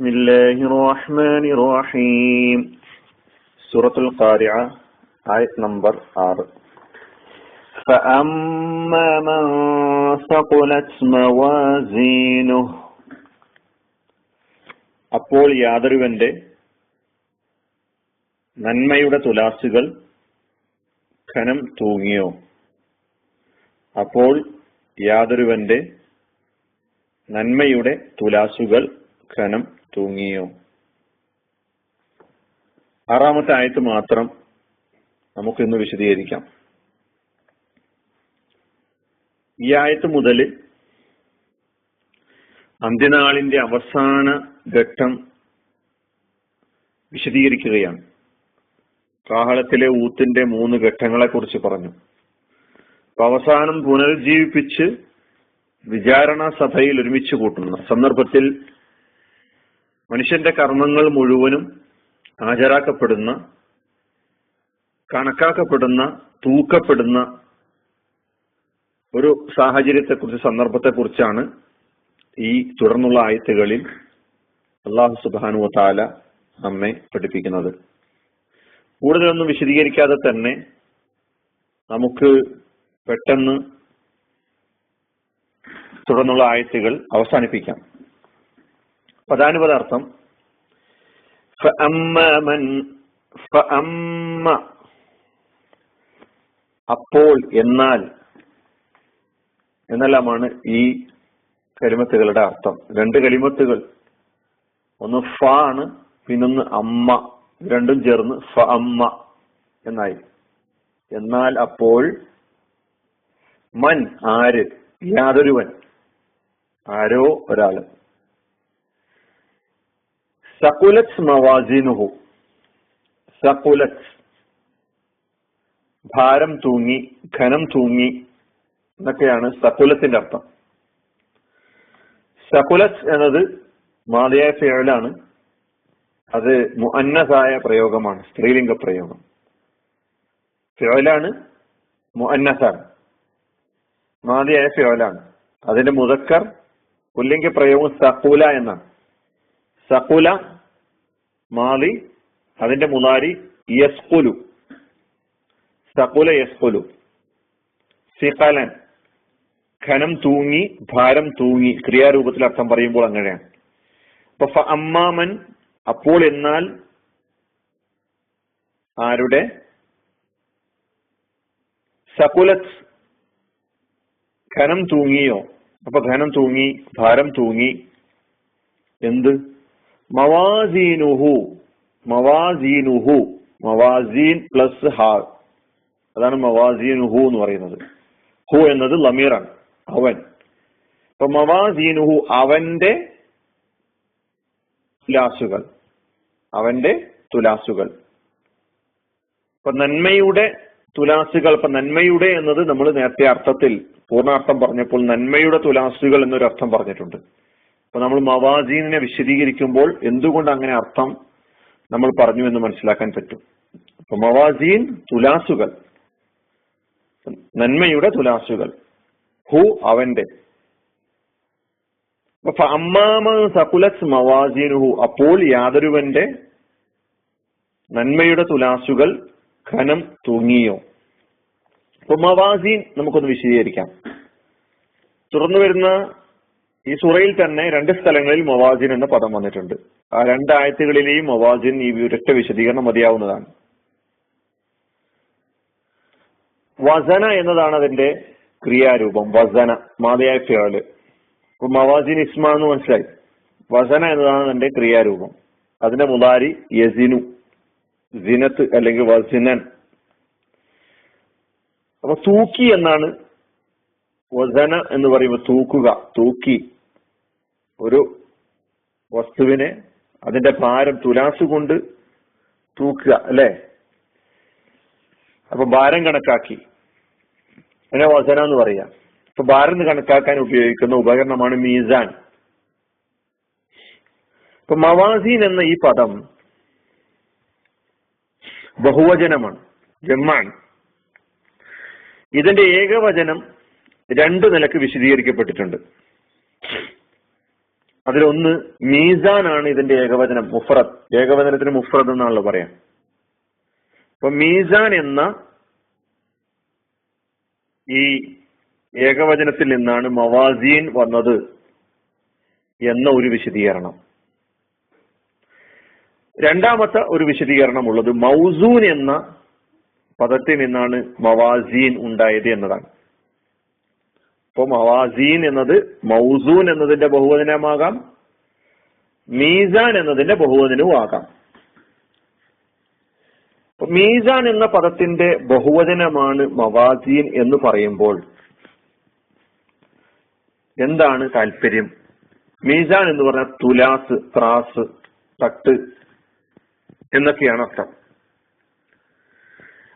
بسم الله الرحمن الرحيم سورة القارعة آية نمبر 6 فأما من ثقلت موازينه അപ്പോൾ യാതൊരുവന്റെ നന്മയുടെ തുലാസുകൾ ഖനം തൂങ്ങിയോ അപ്പോൾ യാതൊരുവന്റെ നന്മയുടെ തുലാസുകൾ ഖനം തൂങ്ങിയോ? ആറാമത്തെ ആയത്ത് മാത്രം നമുക്കിന്ന് വിശദീകരിക്കാം. ഈ ആയത്ത് മുതൽ അന്ത്യനാളിന്റെ അവസാന ഘട്ടം വിശദീകരിക്കുകയാണ്. കാഹളത്തിലെ ഊത്തിന്റെ മൂന്ന് ഘട്ടങ്ങളെ കുറിച്ച് പറഞ്ഞു. അപ്പൊ അവസാനം പുനരുജ്ജീവിപ്പിച്ച് വിചാരണ സഭയിൽ ഒരുമിച്ച് കൂട്ടുന്ന. സന്ദർഭത്തിൽ മനുഷ്യന്റെ കർമ്മങ്ങൾ മുഴുവനും ഹാജരാക്കപ്പെടുന്ന കണക്കാക്കപ്പെടുന്ന തൂക്കപ്പെടുന്ന ഒരു സാഹചര്യത്തെക്കുറിച്ച് സന്ദർഭത്തെക്കുറിച്ചാണ് ഈ തുടർന്നുള്ള ആയത്തുകളിൽ അള്ളാഹു സുബാനു താല നമ്മെ പഠിപ്പിക്കുന്നത്. കൂടുതലൊന്നും വിശദീകരിക്കാതെ തന്നെ നമുക്ക് പെട്ടെന്ന് തുടർന്നുള്ള ആയത്തുകൾ അവസാനിപ്പിക്കാം. പദാനുപദാർത്ഥം അപ്പോൾ എന്നാൽ. എന്നെല്ലാമാണ് ഈ കരിമത്തുകളുടെ അർത്ഥം. രണ്ട് കരിമത്തുകൾ. ഒന്ന് ഫ ആണ് പിന്നൊന്ന് അമ്മ. രണ്ടും ചേർന്ന് ഫ അമ്മ എന്നായി. എന്നാൽ അപ്പോൾ മൻ ആര്? യാതൊരുവൻ. ആരോ ഒരാൾ. സകുലത്ത് മവാസിനുഹു. സകുലത്ത് ഭാരം തൂങ്ങി ഘനം തൂങ്ങി എന്നൊക്കെയാണ് സകുലത്തിന്റെ അർത്ഥം. സകുലത്ത് എന്നത് മാതയായ ഫേലാണ് അത് മുഅന്നസായ പ്രയോഗമാണ് സ്ത്രീലിംഗ പ്രയോഗം. ഫേലാണ് മുഅന്നസാണ്. മാതിയായ ഫേലാണ് അതിന്റെ മുതക്കർ പുല്ലിംഗ പ്രയോഗം സകുല എന്നാണ്. സകുല മാലി അതിന്റെ മുതാരി യസ്കുലു. സകുല യസ്കുലു. സിഖലൻ. ഖനം തൂങ്ങി ഭാരം തൂങ്ങി. ക്രിയാരൂപത്തിൽ അർത്ഥം പറയുമ്പോൾ അങ്ങനെയാണ്. അപ്പൊ അമ്മാമൻ അപ്പോൾ എന്നാൽ ആരുടെ? സകുലത്ത് ഖനം തൂങ്ങിയോ? അപ്പൊ ഖനം തൂങ്ങി ഭാരം തൂങ്ങി. എന്ത്? മവാസീനുഹു മവാസീനുഹു മവാസീൻ പ്ലസ് ഹാ. അതാണ് മവാസീനുഹു എന്ന് പറയുന്നത്. ഹു എന്നത് ലമീറാണ് അവൻ. അപ്പൊ മവാസീനുഹു അവന്റെ തുലാസുകൾ അവന്റെ തുലാസുകൾ. ഇപ്പൊ നന്മയുടെ തുലാസുകൾ ഇപ്പൊ നന്മയുടെ എന്നത് നമ്മൾ നേരത്തെ അർത്ഥത്തിൽ പൂർണാർത്ഥം പറഞ്ഞപ്പോൾ നന്മയുടെ തുലാസുകൾ എന്നൊരു അർത്ഥം പറഞ്ഞിട്ടുണ്ട്. അപ്പൊ നമ്മൾ മവാസീനെ വിശദീകരിക്കുമ്പോൾ എന്തുകൊണ്ട് അങ്ങനെ അർത്ഥം നമ്മൾ പറഞ്ഞു എന്ന് മനസ്സിലാക്കാൻ പറ്റും. അപ്പൊ മവാസീൻ തുലാസുകൾ. നന്മയുടെ തുലാസുകൾ. ഹു അവന്റെ. അമ്മാമ സകുലത്ത് മവാസീനുഹു. അപ്പോൾ യാതൊരുവന്റെ നന്മയുടെ തുലാസുകൾ ഖനം തൂങ്ങിയോ? അപ്പൊ മവാസീൻ നമുക്കൊന്ന് വിശദീകരിക്കാം. തുറന്നു വരുന്ന ഈ സുറയിൽ തന്നെ രണ്ട് സ്ഥലങ്ങളിൽ മൊവാജിൻ എന്ന പദം വന്നിട്ടുണ്ട്. ആ രണ്ട് ആയത്തുകളിലെയും മവാസിൻ ഈ ഒരൊറ്റ വിശദീകരണം മതിയാവുന്നതാണ്. വസന എന്നതാണ് അതിന്റെ ക്രിയാരൂപം. വസന മാതയായ ഫിയാൾ മവാജിൻ ഇസ്മ എന്ന് മനസ്സിലായി. വസന എന്നതാണ് അതിന്റെ ക്രിയാരൂപം. അതിന്റെ മുതാരി യസിനു. സിനത്ത് അല്ലെങ്കിൽ വസിനൻ. അപ്പൊ തൂക്കി എന്നാണ് വസന എന്ന് പറയുമ്പോൾ തൂക്കുക തൂക്കി. ഒരു വസ്തുവിനെ അതിന്റെ ഭാരം തുലാസ് കൊണ്ട് തൂക്കുക അല്ലെ? അപ്പൊ ഭാരം കണക്കാക്കി. അതിനെ വസന എന്ന് പറയാം. ഇപ്പൊ ഭാരം കണക്കാക്കാൻ ഉപയോഗിക്കുന്ന ഉപകരണമാണ് മീസാൻ. ഇപ്പൊ മവാസീൻ എന്ന ഈ പദം ബഹുവചനമാണ് ജമ്മാൻ ഇതിന്റെ ഏകവചനം രണ്ട് നിലയ്ക്ക് വിശദീകരിക്കപ്പെട്ടിട്ടുണ്ട്. അതിലൊന്ന് ആണ് ഇതിന്റെ ഏകവചനം മുഫറത്ത് ഏകവചനത്തിന് മുഫറത്ത് എന്നാണല്ലോ പറയാം. അപ്പൊ മീസാൻ എന്ന ഈ ഏകവചനത്തിൽ നിന്നാണ് മവാസീൻ വന്നത് എന്ന ഒരു വിശദീകരണം. രണ്ടാമത്തെ ഒരു വിശദീകരണം ഉള്ളത് മൗസൂൻ എന്ന പദത്തിൽ നിന്നാണ് മവാസീൻ ഉണ്ടായത് എന്നതാണ്. ഇപ്പൊ മവാസീൻ എന്നത് മൗസൂൻ എന്നതിന്റെ ബഹുവചനമാകാം. മീസാൻ എന്നതിന്റെ ബഹുവചനവും ആകാം മീസാൻ എന്ന പദത്തിന്റെ ബഹുവചനമാണ് മവാസീൻ എന്ന് പറയുമ്പോൾ എന്താണ് താല്പര്യം? മീസാൻ എന്ന് പറഞ്ഞാൽ തുലാസ് ത്രാസ് തട്ട് എന്നൊക്കെയാണ് അർത്ഥം.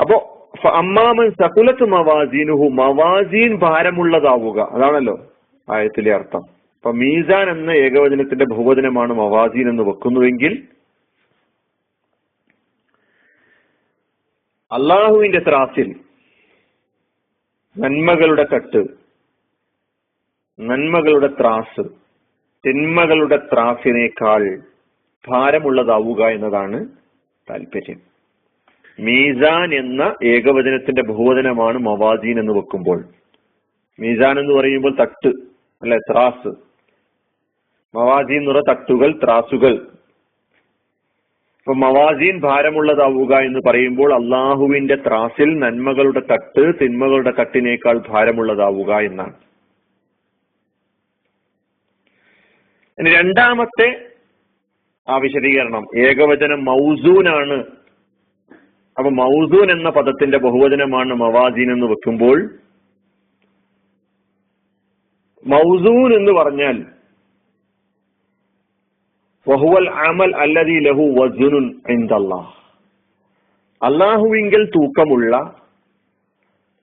അപ്പോ അമ്മാമൻ സകുലത്ത് മവാസീനുഹു മവാസീൻ ഭാരമുള്ളതാവുക. അതാണല്ലോ ആയത്തിലെ അർത്ഥം. അപ്പൊ മീസാൻ എന്ന ഏകവചനത്തിന്റെ ബഹുവചനമാണ് മവാസീൻ എന്ന് വെക്കുന്നുവെങ്കിൽ അള്ളാഹുവിന്റെ ത്രാസിൽ നന്മകളുടെ കട്ട് നന്മകളുടെ ത്രാസ് തിന്മകളുടെ ത്രാസിനേക്കാൾ ഭാരമുള്ളതാവുക എന്നതാണ് താല്പര്യം. മീസാൻ എന്ന ഏകവചനത്തിന്റെ ബഹുവചനമാണ് മവാസീൻ എന്ന് വെക്കുമ്പോൾ. മീസാൻ എന്ന് പറയുമ്പോൾ തട്ട് അല്ലെ ത്രാസ്. മവാസീൻ എന്ന് പറഞ്ഞ തട്ടുകൾ ത്രാസുകൾ. ഇപ്പൊ മവാസീൻ ഭാരമുള്ളതാവുക എന്ന് പറയുമ്പോൾ അള്ളാഹുവിന്റെ ത്രാസിൽ നന്മകളുടെ തട്ട് തിന്മകളുടെ തട്ടിനേക്കാൾ ഭാരമുള്ളതാവുക എന്നാണ്. രണ്ടാമത്തെ ആ വിശദീകരണം. ഏകവചനം മൗസൂനാണ് അപ്പൊ മൗസൂൻ എന്ന പദത്തിന്റെ ബഹുവചനമാണ് മവാസീൻ എന്ന് വെക്കുമ്പോൾ മൗസൂൻ എന്ന് പറഞ്ഞാൽ വഹുവൽ അമൽ അല്ലതി ലഹു വസുനുൻ അള്ളാഹുവിങ്കൽ തൂക്കമുള്ള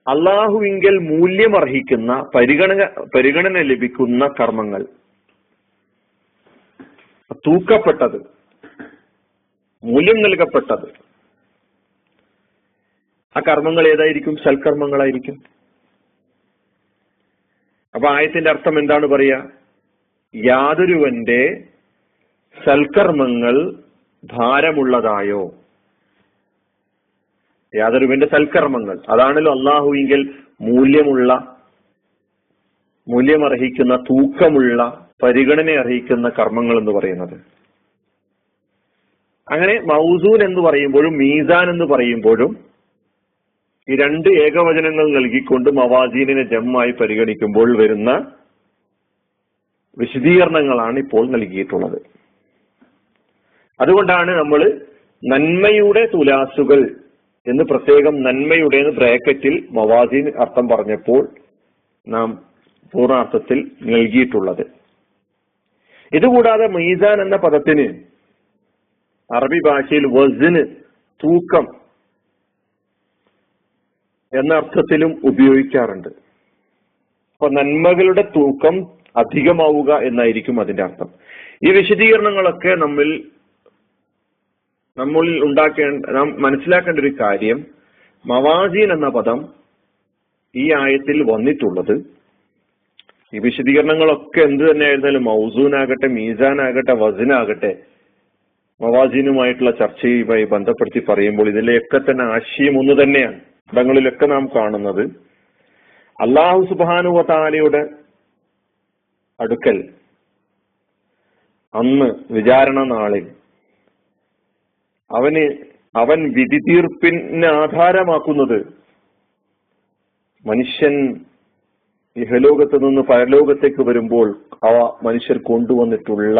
അള്ളാഹുവിങ്കൽ മൂല്യമർഹിക്കുന്ന പരിഗണന പരിഗണന ലഭിക്കുന്ന കർമ്മങ്ങൾ. തൂക്കപ്പെട്ടത് മൂല്യം നൽകപ്പെട്ടത്. ആ കർമ്മങ്ങൾ ഏതായിരിക്കും? സൽക്കർമ്മങ്ങളായിരിക്കും. അപ്പൊ ആയത്തിന്റെ അർത്ഥം എന്താണ് പറയാ? യാതൊരുവന്റെ സൽക്കർമ്മങ്ങൾ ഭാരമുള്ളതായോ? യാതൊരുവന്റെ സൽക്കർമ്മങ്ങൾ. അതാണല്ലോ അള്ളാഹുവിങ്കിൽ മൂല്യമുള്ള മൂല്യമർഹിക്കുന്ന തൂക്കമുള്ള പരിഗണന അർഹിക്കുന്ന കർമ്മങ്ങൾ എന്ന് പറയുന്നത്. അങ്ങനെ മൗസൂൻ എന്ന് പറയുമ്പോഴും മീസാൻ എന്ന് പറയുമ്പോഴും ഈ രണ്ട് ഏകവചനങ്ങൾ നൽകിക്കൊണ്ട് മവാജീനിനെ ജമ്മായി പരിഗണിക്കുമ്പോൾ വരുന്ന വിശദീകരണങ്ങളാണ് ഇപ്പോൾ നൽകിയിട്ടുള്ളത്. അതുകൊണ്ടാണ് നമ്മൾ നന്മയുടെ തുലാസുകൾ എന്ന് പ്രത്യേകം നന്മയുടെ ബ്രാക്കറ്റിൽ മവാസീൻ അർത്ഥം പറഞ്ഞപ്പോൾ നാം പൂർണാർത്ഥത്തിൽ നൽകിയിട്ടുള്ളത്. ഇതുകൂടാതെ മീസാൻ എന്ന പദത്തിന് അറബി ഭാഷയിൽ വസിന് തൂക്കം എന്ന അർത്ഥത്തിലും ഉപയോഗിക്കാറുണ്ട്. അപ്പൊ നന്മകളുടെ തൂക്കം അധികമാവുക എന്നായിരിക്കും അതിന്റെ അർത്ഥം. ഈ വിശദീകരണങ്ങളൊക്കെ നമ്മിൽ നമ്മളിൽ ഉണ്ടാക്കേണ്ട നാം മനസ്സിലാക്കേണ്ട ഒരു കാര്യം മവാസീൻ എന്ന പദം ഈ ആയത്തിൽ വന്നിട്ടുള്ളത്. ഈ വിശദീകരണങ്ങളൊക്കെ എന്ത് തന്നെ ആയിരുന്നാലും മൗസൂനാകട്ടെ മീസാനാകട്ടെ വസിനാകട്ടെ മവാസീനുമായിട്ടുള്ള ചർച്ചയുമായി ബന്ധപ്പെടുത്തി പറയുമ്പോൾ ഇതിലെയൊക്കെ തന്നെ ആശയം ഒന്ന് തന്നെയാണ്. ഇടങ്ങളിലൊക്കെ നാം കാണുന്നത് അള്ളാഹു സുബാനുവതാലയുടെ അടുക്കൽ അന്ന് വിചാരണ നാളിൽ അവന് അവൻ വിധി തീർപ്പിന് ആധാരമാക്കുന്നത് മനുഷ്യൻ ഇഹലോകത്ത് നിന്ന് പരലോകത്തേക്ക് വരുമ്പോൾ അവ മനുഷ്യർ കൊണ്ടുവന്നിട്ടുള്ള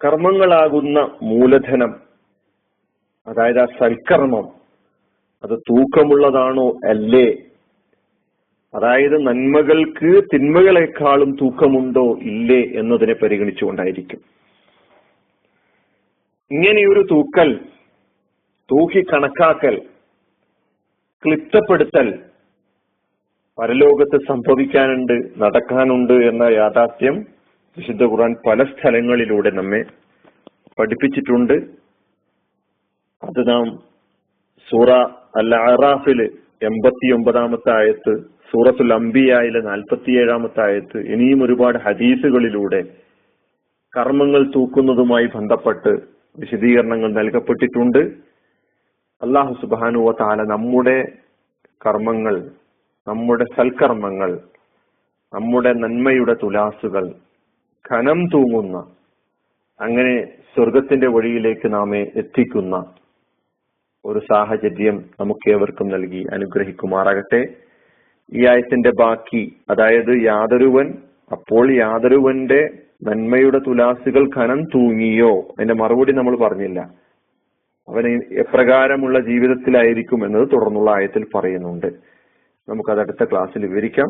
കർമ്മങ്ങളാകുന്ന മൂലധനം അതായത് ആ സൽക്കർമ്മം അത് തൂക്കമുള്ളതാണോ? അല്ലേ. അതായത് നന്മകൾക്ക് തിന്മകളെക്കാളും തൂക്കമുണ്ടോ? ഇല്ലേ എന്നതിനെ പരിഗണിച്ചുകൊണ്ടായിരിക്കും. ഇങ്ങനെയൊരു തൂക്കൽ തൂക്കി കണക്കാക്കൽ ക്ലിപ്തപ്പെടുത്തൽ പരലോകത്ത് സംഭവിക്കാനുണ്ട് നടക്കാനുണ്ട് എന്ന യാഥാർത്ഥ്യം വിശുദ്ധ ഖുർആൻ പല സ്ഥലങ്ങളിലൂടെ നമ്മെ പഠിപ്പിച്ചിട്ടുണ്ട്. അത് നാം സൂറ അൽ അറാഫിൽ എൺപത്തി ഒമ്പതാമത്തെ ആയത്ത് സൂറത്തുൽ അംബിയായിലെ നാൽപ്പത്തിയേഴാമത്തെ ആയത്ത് ഇനിയും ഒരുപാട് ഹദീസുകളിലൂടെ കർമ്മങ്ങൾ തൂക്കുന്നതുമായി ബന്ധപ്പെട്ട് വിശദീകരണങ്ങൾ നൽകപ്പെട്ടിട്ടുണ്ട്. അള്ളാഹു സുബാനുവ താല നമ്മുടെ കർമ്മങ്ങൾ നമ്മുടെ സൽക്കർമ്മങ്ങൾ നമ്മുടെ നന്മയുടെ തുലാസുകൾ ഖനം തൂങ്ങുന്ന അങ്ങനെ സ്വർഗത്തിന്റെ വഴിയിലേക്ക് നാമെ എത്തിക്കുന്ന ഒരു സാഹചര്യം നമുക്ക് ഏവർക്കും നൽകി അനുഗ്രഹിക്കുമാറാകട്ടെ. ഈ ആയത്തിന്റെ ബാക്കി അതായത് യാതൊരുവൻ അപ്പോൾ യാതൊരുവന്റെ നന്മയുടെ തുലാസുകൾ ഖനം തൂങ്ങിയോ അതിന്റെ മറുപടി നമ്മൾ പറഞ്ഞില്ല. അവന് എപ്രകാരമുള്ള ജീവിതത്തിലായിരിക്കും എന്നത് തുടർന്നുള്ള ആയത്തിൽ പറയുന്നുണ്ട്. നമുക്കത് അടുത്ത ക്ലാസ്സിൽ വിവരിക്കാം.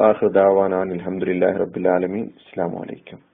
അലഹമുല്ലാ റബുലാലമീൻ അസ്സാം വലൈക്കും